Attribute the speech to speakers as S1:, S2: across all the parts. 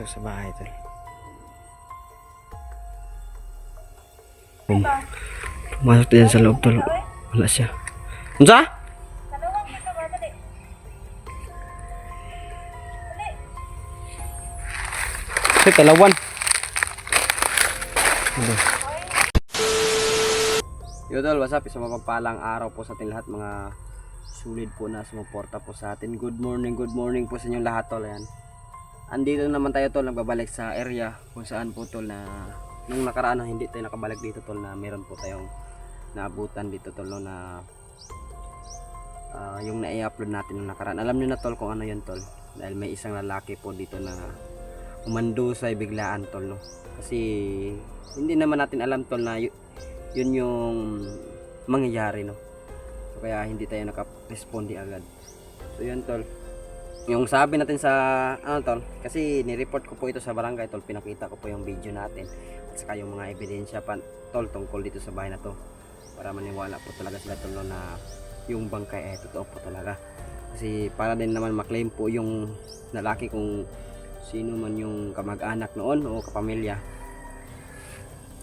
S1: Pasok sa bahay tol. Pum. Pumasok din sa loob tol. Wala siya. Unsa? Sa talawan. Ano? Yo tol, what's up? Isang mapagpalang araw po sa ating lahat mga sulit po na sumuporta po sa atin. Good morning, good morning po sa inyong lahat tol. Ayan. Andito naman tayo tol, nagbabalik sa area kung saan po tol na nung nakaraan na hindi tayo nakabalik dito tol na meron po tayong naabutan dito tol no, na ah, yung na-upload natin nung nakaraan. Alam niyo na tol kung ano yun tol. Dahil may isang lalaki po dito na umando sa biglaan tol no. Kasi hindi naman natin alam tol na yun yung mangyayari no. So, kaya hindi tayo naka-responde agad. So yun tol. Yung sabi natin sa ano tol, kasi ni-report ko po ito sa barangay tol, pinakita ko po yung video natin at saka yung mga ebidensya pa tol tungkol dito sa bahay na to para maniwala po talaga sila tol no, na yung bangkay ay totoo po talaga. Kasi para din naman maklaim po yung lalaki kung sino man yung kamag-anak noon o kapamilya.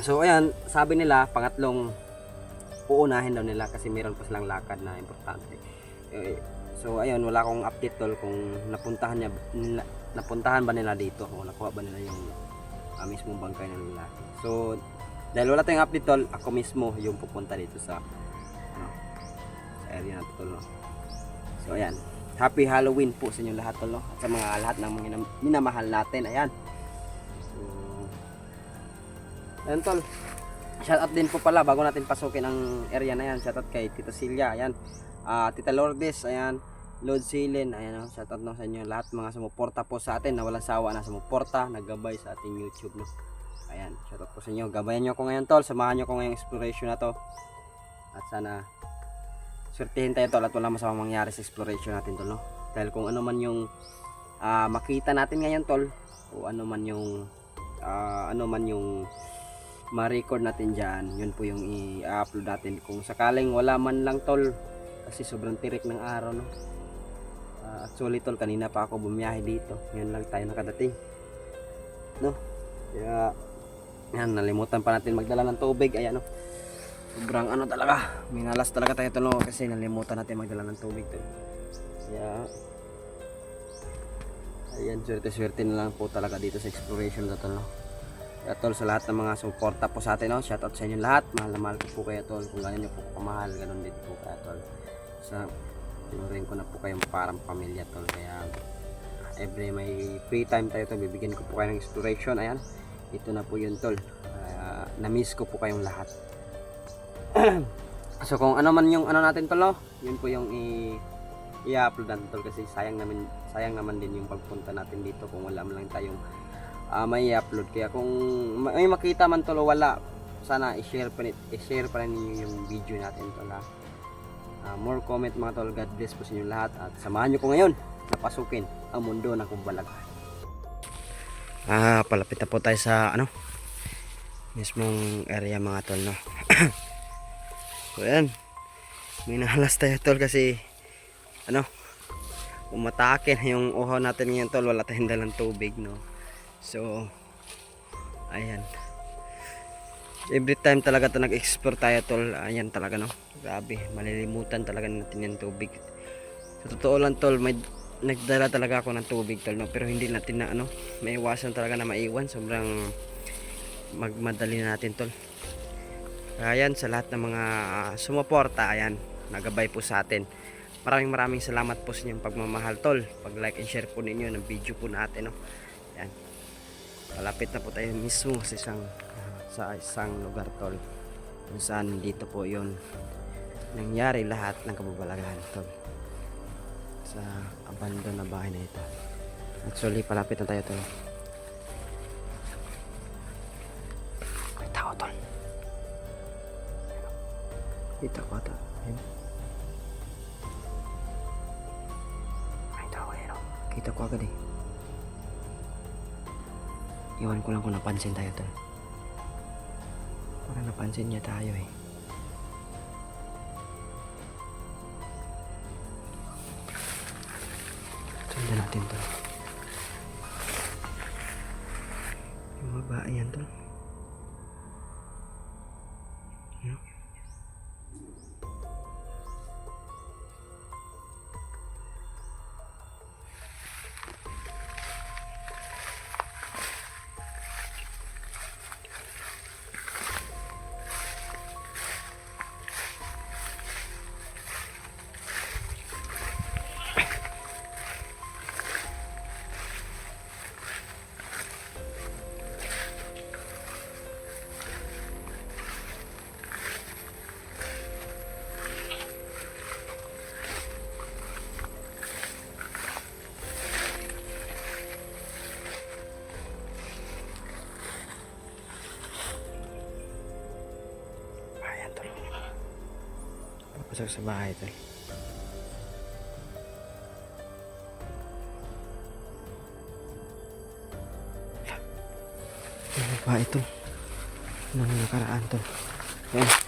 S1: So ayan, sabi nila pangatlong uunahin daw nila kasi meron pa silang lakad na importante. Eh, so ayun, wala akong update tol kung napuntahan niya nila, napuntahan ba nila dito o nakuha ba nila yung uh, mismong bangkay ng lalaki. So dahil wala tayong update tol, ako mismo yung pupunta dito sa ano, sa area na to tol. No? So ayan, Happy Halloween po sa inyo lahat tol no? At sa mga lahat ng mga minam- minamahal natin. Ayan. So Ayan tol. Shout out din po pala bago natin pasukin ang area na yan. Shout out kay Tita Silya. Ayan. Ah, Tita Lourdes. Ayan. Lord Silin. Ayan. oh. Shout out no sa inyo lahat mga sumuporta po sa atin na walang sawa na sumuporta, naggabay sa ating YouTube no. Ayan. Shout out po sa inyo. Gabayan nyo ako ngayon tol. Samahan nyo ako ngayong exploration na to. At sana swertihin tayo tol at wala masamang mangyari sa exploration natin tol no. Dahil kung ano man yung ah, makita natin ngayon tol o ano man yung ah, ano man yung ma-record natin dyan, yun po yung i-upload natin. Kung sakaling wala man lang tol, kasi sobrang tirik ng araw, no? Ah, actually tol, kanina pa ako bumiyahe dito. Ngayon lang tayo nakadating. No? Kaya, yan, nalimutan pa natin magdala ng tubig. Ayan, no? Sobrang ano talaga, minalas talaga tayo tol, no? Kasi nalimutan natin magdala ng tubig tol. Kaya, ayan, swerte-swerte na lang po talaga dito sa exploration na tol, no? Kaya tol sa lahat ng mga suporta po sa atin, no? Shoutout sa inyo lahat. Mahal na mahal ko po kayo tol. Kung gano'n niyo po kamahal, ganun din po kaya tol. Sa tinuring ko na po kayong parang pamilya tol. Kaya every may free time tayo to, bibigyan ko po kayo ng exploration. Ayan. Ito na po yun tol. Kaya na-miss ko po kayong lahat. so kung ano man yung ano natin tol, no? Yun po yung i i-upload natin tol kasi sayang naman sayang naman din yung pagpunta natin dito kung wala man lang tayong ah, may i-upload kaya kung ma- may makita man tol wala sana i-share pa, i-share pa rin ninyo yung video natin tol ha Ah, more comment mga tol. God bless po sa inyo lahat at samahan nyo ko ngayon na pasukin ang mundo ng kumbalag ah palapit na po tayo sa ano mismong area mga tol no? So yan may nahalas tayo tol kasi ano umatake na yung uhaw natin ngayon tol. Wala tayong dalang tubig no? So, ayan. Every time talaga to nag-explore tayo tol, ayan talaga no. Grabe, malilimutan talaga natin yung tubig. Sa totoo lang tol, may nagdala talaga ako ng tubig tol no, pero hindi natin na ano, maiwasan talaga na maiwan. Sobrang magmadali na natin tol. Ayan, sa lahat ng mga sumuporta, ayan, nagabay po sa atin. Maraming maraming salamat po sa inyong pagmamahal tol. Pag like and share po ninyo ng video po natin no. Ayan malapit na po tayo mismo sa isang sa isang lugar tol kung saan dito po yon nangyari lahat ng kababalaghan tol sa abandon na bahay na ito. Actually palapit na tayo tol. May tao tol. Dito ko ata may tao ayun oh. kita ko agad eh. Iwan ko lang kung napansin tayo tol. Parang napansin niya tayo eh. Sundan natin to. Yung mabaan yan to. Papasok sa bahay to. Ano ba ito? Nang nakaraan to. Ayan.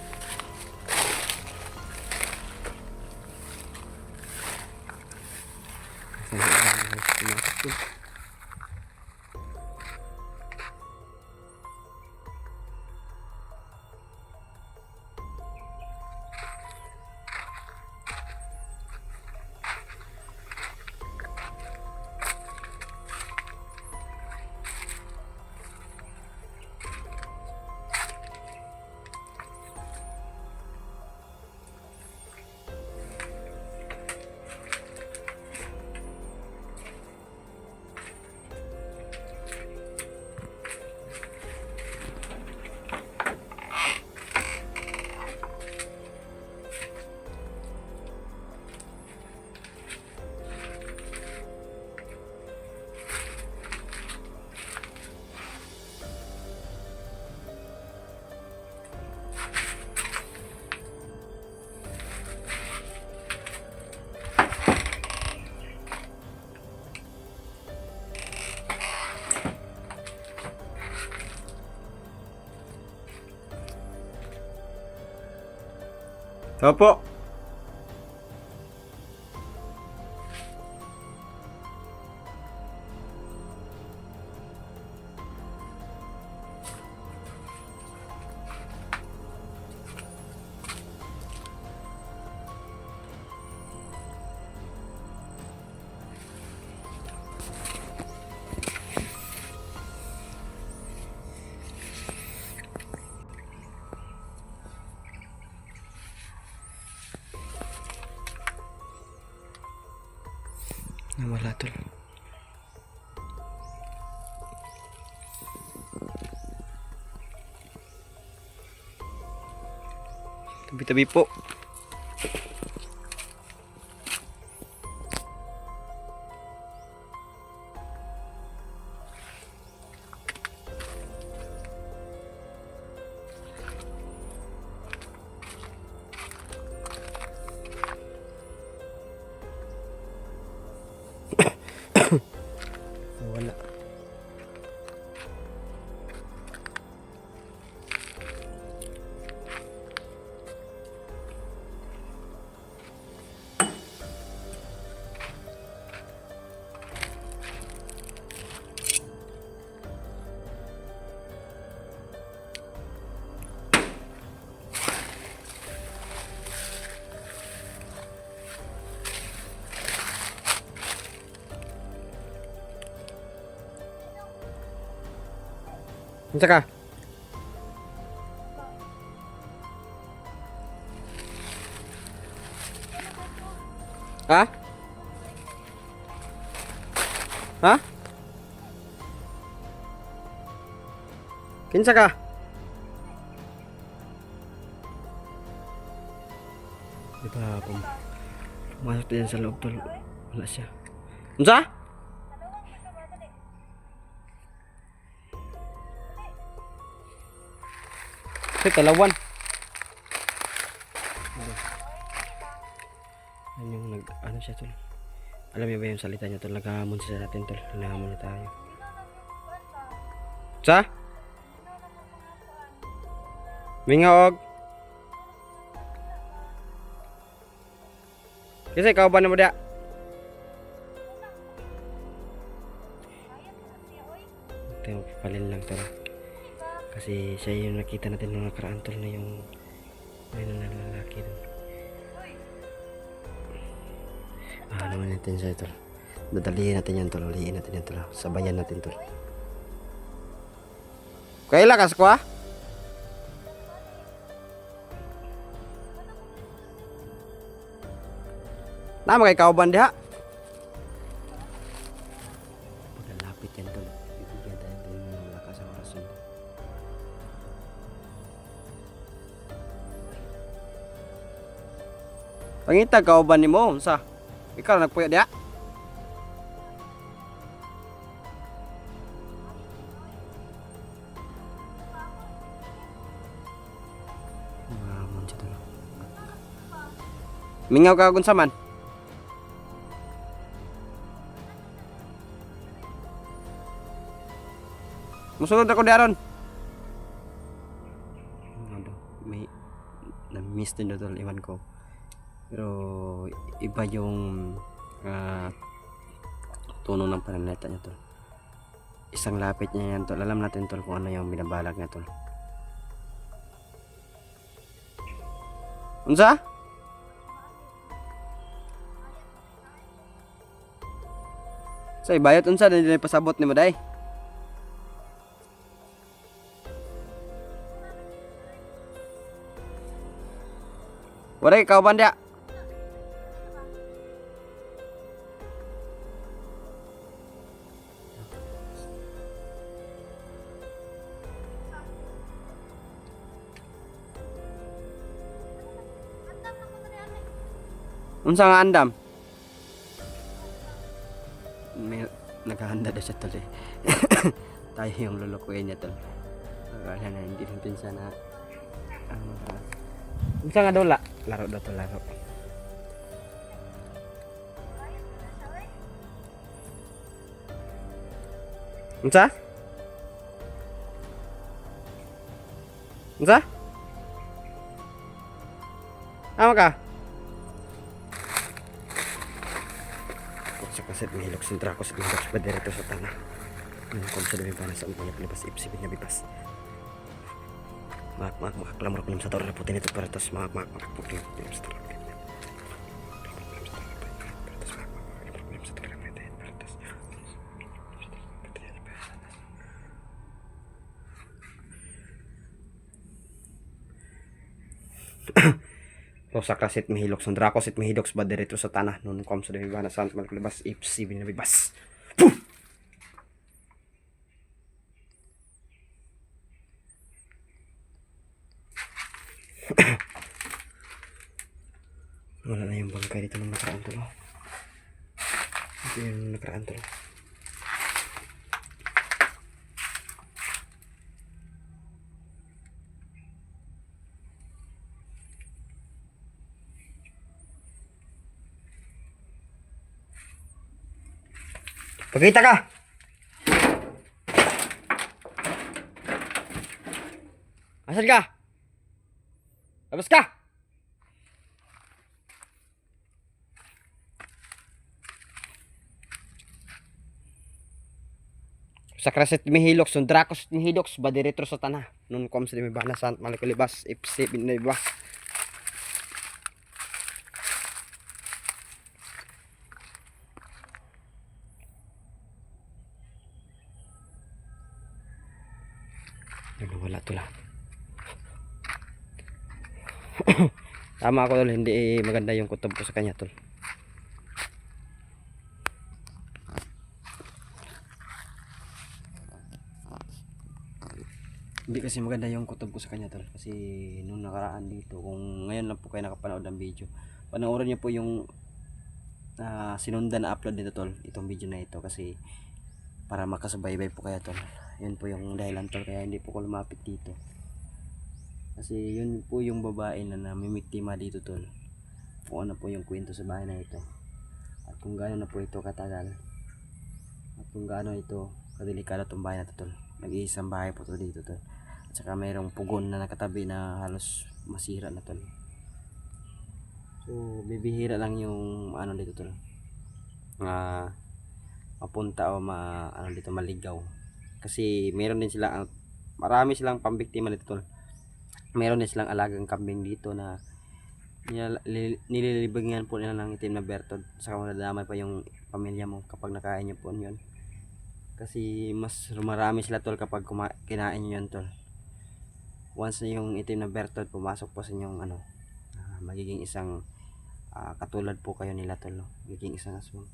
S1: Opo. Nurlatul. Tapi tapi pok. Unsa ka? Ha? Ha? Kinsa ka? Di ba, pum pumasok din sa loob tol. Wala siya. Unsa? Ay, talawan. Ano yung nag, ano siya tol? Alam niyo ba yung salita niya tol? Naghahamon siya sa atin tol. Naghahamon niya tayo. Sa? Mingaog. Kasi ikaw ba na mo dia? Tayo palin lang tol. Kasi siya yung nakita natin nung nakaraan tol na yung may na lalaki. Ah, naman natin siya tol. Dadalihin natin yan tol. Ulihin natin yan tol. Sabayan natin tol. Kaila kas ko ah? Nama kay kauban diha. Pagkalapit yan tol. Bibigyan tayo ng lakas ang orason. Pangita kauban ni mo unsa? Ikaw na nagpuyo tol. Mingaw ka kung saman. Musunod ako diaron. Ano, may na-miss din doon iwan ko. Pero iba yung ah, tono ng pananalita niya tol. Isang lapit niya yan tol. Alam natin tol kung ano yung binabalag niya tol. Unsa? Sa ibayot unsa na dinay pasabot ni mo day? Wala ikaw ba andam? May naghahanda na siya tol eh. Tayo yung lulukuin niya tol. Wala na, hindi rin pinsa na ano ba? Uh, unsa nga daw la? Laro daw to laro. Unsa? Unsa? Ama ka? Sa kaset may hilok sintra ko sa hilok sa direto sa tanah. Nung kom sa dami para sa umpanya pilipas ipsi binabipas. Mak mak mak lamar ko sa torre puti nito para tas mak mak mak puti nito sa torre. So sa kasit mihilok sa drako sit mihilok sa diretso sa tanah nun kom sa dami para sa malkulibas ipsi binabibas. Wala na yung bangkay dito ng nakaraan tulo. Ito yung nakaraan tulo. Pagkita ka! Asan ka? Labas ka! sa kraset mihilok sun drakos mihilok ba diretro sa tanah nun kom sa dimibana sant malikulibas ipsi biniba wala to lang tama ako tol. Hindi maganda yung kutob ko sa kanya tol. Hindi kasi maganda yung kutob ko sa kanya tol. Kasi nung nakaraan dito kung ngayon lang po kayo nakapanood ng video panoorin niyo po yung ah, sinundan na upload nito tol itong video na ito. Kasi para makasubaybay po kayo tol. Yun po yung dahilan tol. Kaya hindi po ko lumapit dito Kasi yun po yung babae na namimiktima dito tol. Kung ano po yung kwento sa bahay na ito. At kung gaano na po ito katagal. At kung gaano ito kadelikado itong bahay na ito tol. Nag-iisang bahay po to dito tol. At saka mayroong pugon na nakatabi na halos masira na tol. So bibihira lang yung ano dito tol. Nga mapunta o ma ano dito maligaw. Kasi meron din sila marami silang pambiktima dito tol meron din silang alagang kambing dito na nililibangan po nila ng itim na bertod. Saka madadamay pa yung pamilya mo kapag nakain nyo po yun. Kasi mas marami sila tol kapag kinain nyo yun tol. Once na yung itim na bertod pumasok po sa inyong ano ah, magiging isang ah, katulad po kayo nila tol no? magiging isang aswang